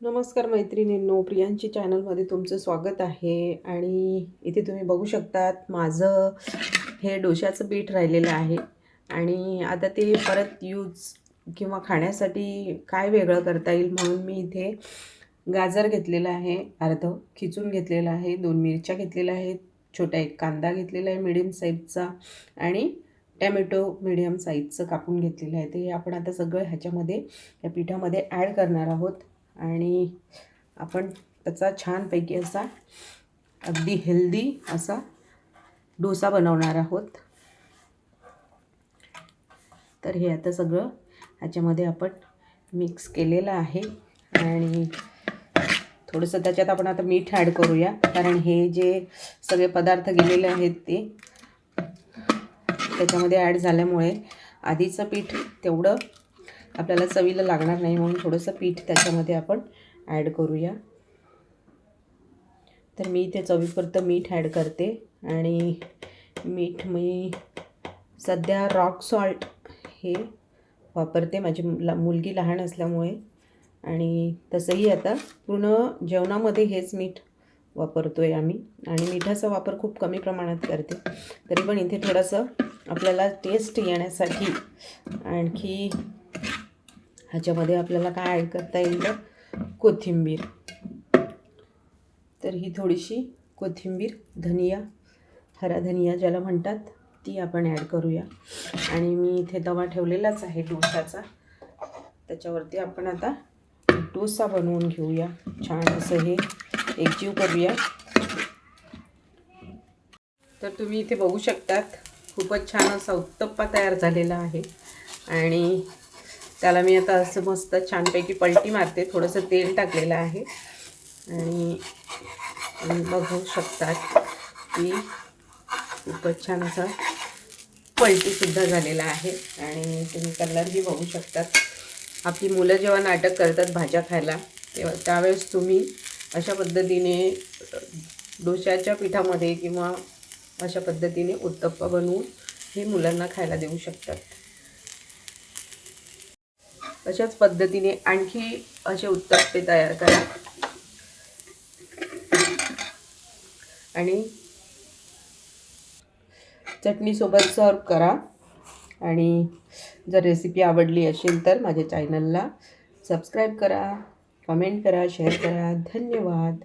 नमस्कार मैत्रिणींनो प्रियांची चॅनलमध्ये तुमचं स्वागत आहे. आणि इथे तुम्ही बघू शकतात माझं हे डोशाचं पीठ राहिलेलं आहे. आणि आता ते परत यूज किंवा खाण्यासाठी काय वेगळं करता येईल म्हणून मी इथे गाजर घेतलेलं आहे अर्ध खिचून घेतलेलं आहे दोन मिरच्या घेतलेल्या आहेत छोटा एक कांदा घेतलेला आहे मिडियम साईजचा आणि टॅमॅटो मिडियम साईजचं कापून घेतलेलं आहे. ते आपण आता सगळं ह्याच्यामध्ये या पिठामध्ये ॲड करणार आहोत. आणि आपण त्याचा छानपैकी असा अगदी हेल्दी असा डोसा बनवणार आहोत. तर हे आता सगळं ह्याच्यामध्ये आपण मिक्स केलेलं आहे. आणि थोडंसं त्याच्यात आपण आता मीठ ॲड करूया. कारण हे जे सगळे पदार्थ गेलेले आहेत ते त्याच्यामध्ये ॲड झाल्यामुळे आधीचं पीठ तेवढं आपल्याला चवीला लागणार नाही म्हणून थोडंसं पीठ त्याच्यामध्ये आपण ॲड करूया. तर मी इथे चवीपुरतं मीठ ॲड करते आणि मीठ मी सध्या रॉक सॉल्ट हे वापरते. माझी मुला मुलगी लहान असल्यामुळे. आणि तसंही आता पूर्ण जेवणामध्ये हेच मीठ वापरतो आहे आम्ही. आणि मिठाचा वापर खूप कमी प्रमाणात करते. तरी पण इथे थोडंसं आपल्याला टेस्ट येण्यासाठी आणखी ह्याच्यामध्ये आपल्याला काय ॲड करता येईल तर कोथिंबीर. तर ही थोडीशी कोथिंबीर धनिया हरा धनिया ज्याला म्हणतात ती आपण ॲड करूया. आणि मी इथे तवा ठेवलेलाच आहे डोसाचा. त्याच्यावरती आपण आता डोसा बनवून घेऊया. छान असं हे एकजीव करूया. तर तुम्ही इथे बघू शकतात खूपच छान असा उत्तप्पा तयार झालेला आहे. आणि त्याला मी आता असं मस्त छानपैकी पलटी मारते. थोडंसं तेल टाकलेलं आहे. आणि बघू शकतात की खूपच छान असा पलटीसुद्धा झालेला आहे. आणि तुम्ही कलरही बघू शकतात आपली मुलं जेव्हा नाटक करतात भाज्या खायला तेव्हा त्यावेळेस तुम्ही अशा पद्धतीने डोशाच्या पिठामध्ये किंवा अशा पद्धतीने उत्तप्पा बनवून हे मुलांना खायला देऊ शकतात अशाच पद्धतीने आणखी असे उत्तप्पे तयार करा. आणि चटणीसोबत सर्व करा. आणि जर रेसिपी आवडली असेल तर माझ्या चॅनलला सबस्क्राईब करा कमेंट करा शेअर करा. धन्यवाद.